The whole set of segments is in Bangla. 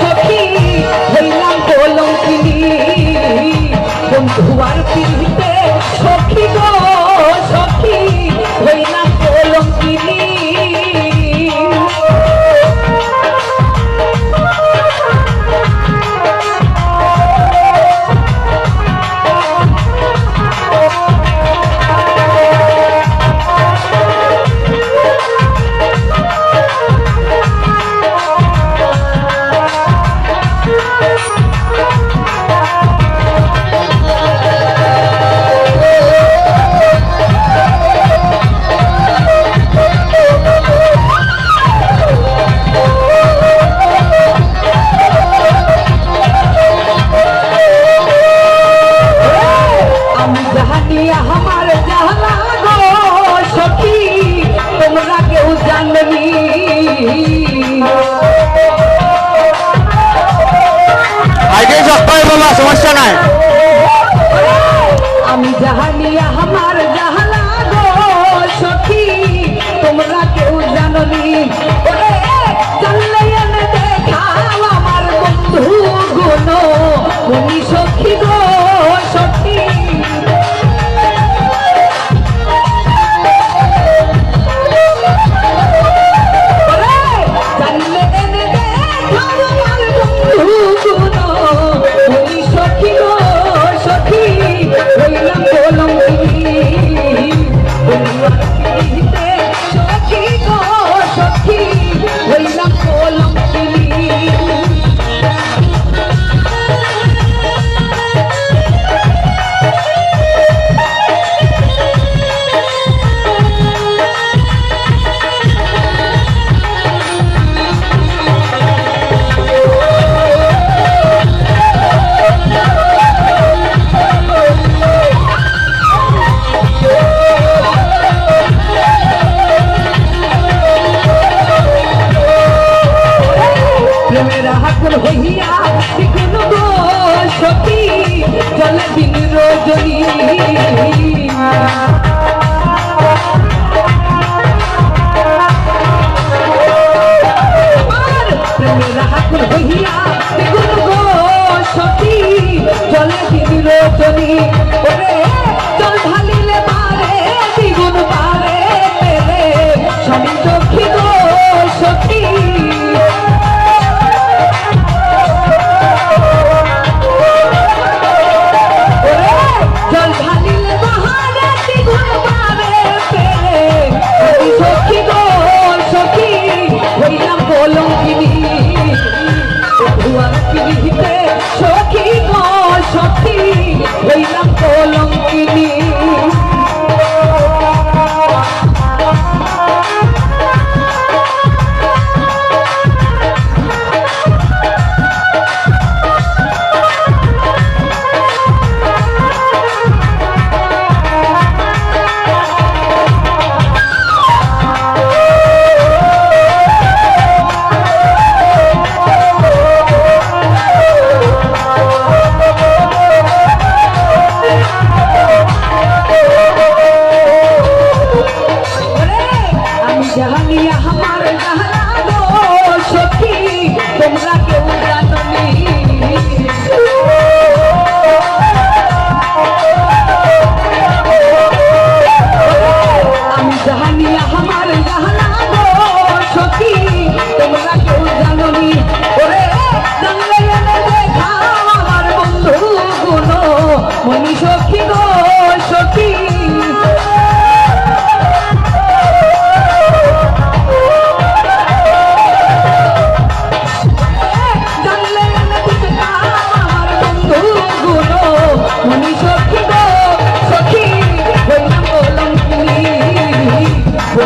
সখী হইলাম কলঙ্কিনী বন্ধু আর ফিরি রজনী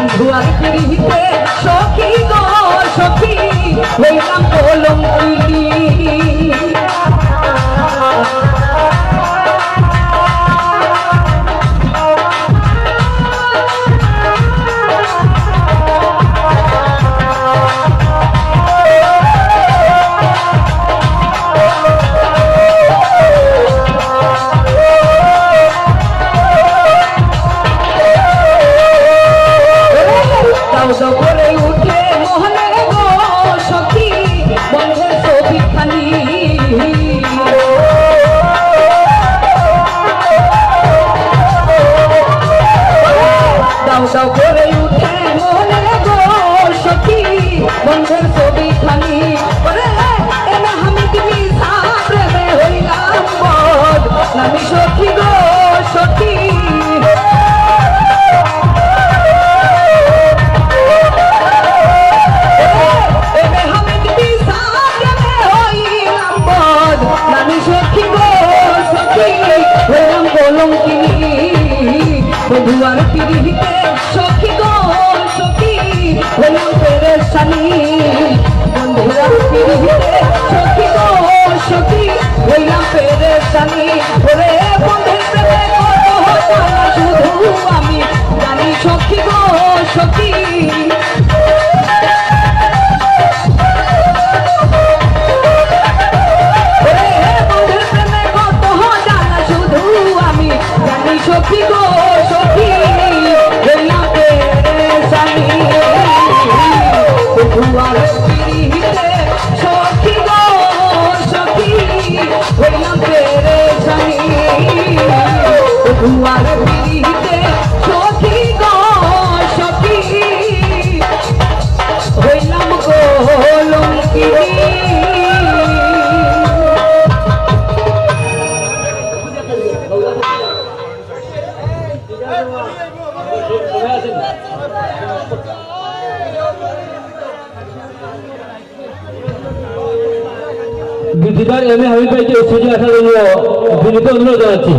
বন্ধু আর সখী। পিড়িতে সখী গো, সখী হইলাম পেরেশানি। বন্ধুরা পিড়িতে সখী গো, সখী হইলাম পেরেশানি। ওরে বন্ধুর প্রেমে জ্বালা শুধু আমি জানি সখী গো, সখী। দুয়ার পিড়িতে সখী গো, সখী। হইলাম গো লঙ্কি বিদ্যুতার এম এ স্টেজে আসার জন্য বিনীত অনুরোধ জানাচ্ছি।